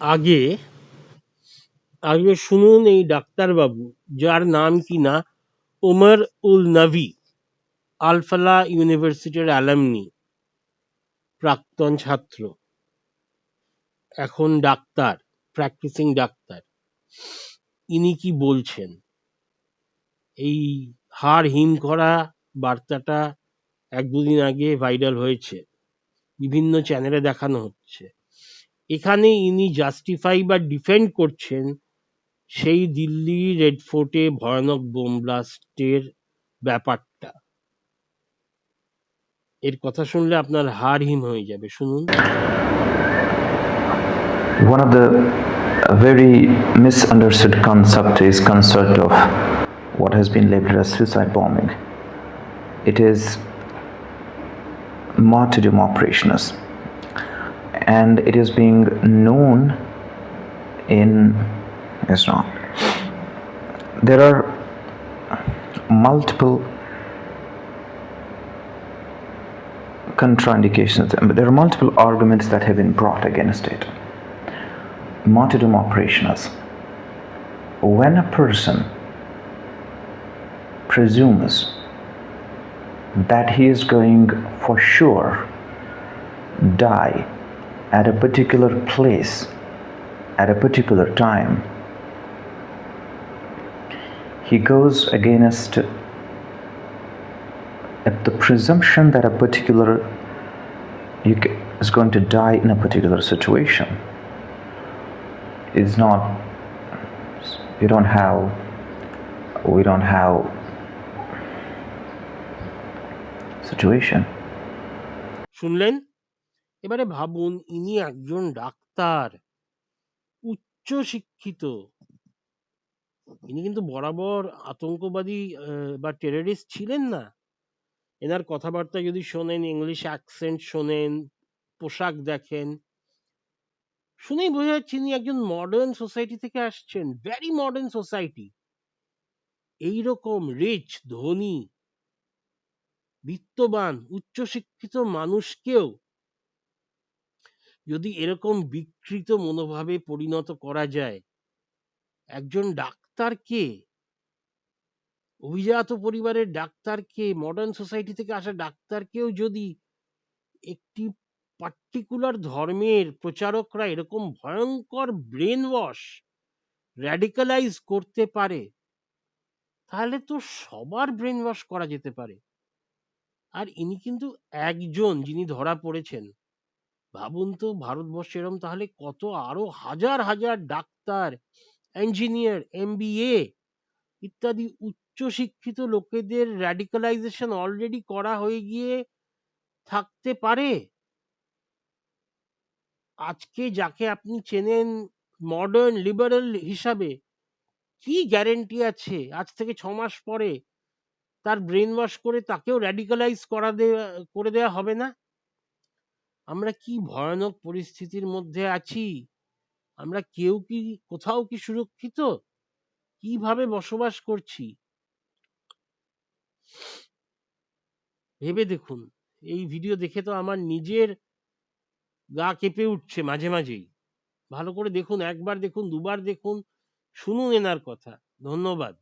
আগে আগে শুনুন এই ডাক্তারবাবু, যার নাম কিনা ওমর উল নবী, আলফালা ইউনিভার্সিটির অ্যালামনি, প্রাক্তন ছাত্র। এখন ডাক্তার, প্র্যাকটিসিং ডাক্তার। ইনি কি বলছেন? এই হাড় হিম করা বার্তাটা এক দুদিন আগে ভাইরাল হয়েছে। বিভিন্ন চ্যানেলে দেখানো হচ্ছে। এখানে ইনি জাস্টিফাই বা ডিফেন্ড করছেন সেই দিল্লি রেড ফোর্টে ভয়ানক বোম ব্লাস্টের ব্যাপারটা এর কথা শুনলে আপনার হাড় হিম হয়ে যাবে শুনুন One of the very misunderstood concept is concept of what has been labeled as suicide bombing. It is martyrdom operations, and it is being known in Islam. There are multiple contraindications, but there are multiple arguments that have been brought against it. Martyrdom operations. When a person presumes that he is going for sure die at a particular place at a particular time he goes against at the presumption that a particular you ca- is going to die in a particular situation is not we don't have we don't have situation শুনলেন এবারে ভাবুন, ইনি একজন doctor, উচ্চ শিক্ষিত। ইনি কিন্তু বরাবর আতঙ্কবাদী বা টেররিস্ট ছিলেন না। এনার কথাবার্তা যদি শোনেন ইংলিশ অ্যাকসেন্ট শোনেন, পোশাক দেখেন, শুনেই বোঝা যাচ্ছে ইনি একজন মডার্ন সোসাইটি থেকে আসছেন ভেরি মডার্ন সোসাইটি এইরকম রিচ ধনী, বিত্তবান উচ্চশিক্ষিত মানুষকেও যদি এরকম বিকৃত মনোভাবে পরিণত করা যায়, একজন ডাক্তারকে অভিজাত পরিবারের ডাক্তারকে মডার্ন সোসাইটি থেকে আসা ডাক্তারকেও যদি একটি পার্টিকুলার ধর্মের প্রচারকরা এরকম ভয়ঙ্কর ব্রেন ওয়াশ র্যাডিকালাইজ করতে পারে, তাহলে তো সবার ব্রেন ওয়াশ করা যেতে পারে। আর ইনি কিন্তু একজন যিনি ধরা পড়েছেন। ভাবুন তো ভারতবর্ষে এরম তাহলে কত আরও হাজার হাজার ডাক্তার ইঞ্জিনিয়ার এমবিএ ইত্যাদি উচ্চশিক্ষিত লোকেদের র্যাডিকালাইজেশন অলরেডি করা হয়ে গিয়ে থাকতে পারে। আজকে যাকে আপনি চেনেন মডার্ন লিবারেল হিসাবে, কি গ্যারেন্টি আছে? আজ থেকে ছ মাস পরে তার ব্রেন ওয়াশ করে তাকেও র্যাডিকালাইজ করা দেয়া, করে দেয়া হবে না? আমরা কি ভয়ানক পরিস্থিতির মধ্যে আছি? আমরা কেউ কি, কোথাও কি সুরক্ষিত? কীভাবে বসবাস করছি? ভেবে দেখুন, এই ভিডিও দেখে তো আমার নিজের গা কেঁপে উঠছে মাঝে মাঝেই। ভালো করে দেখুন, একবার দেখুন, দুবার দেখুন, শুনুন এনার কথা। ধন্যবাদ।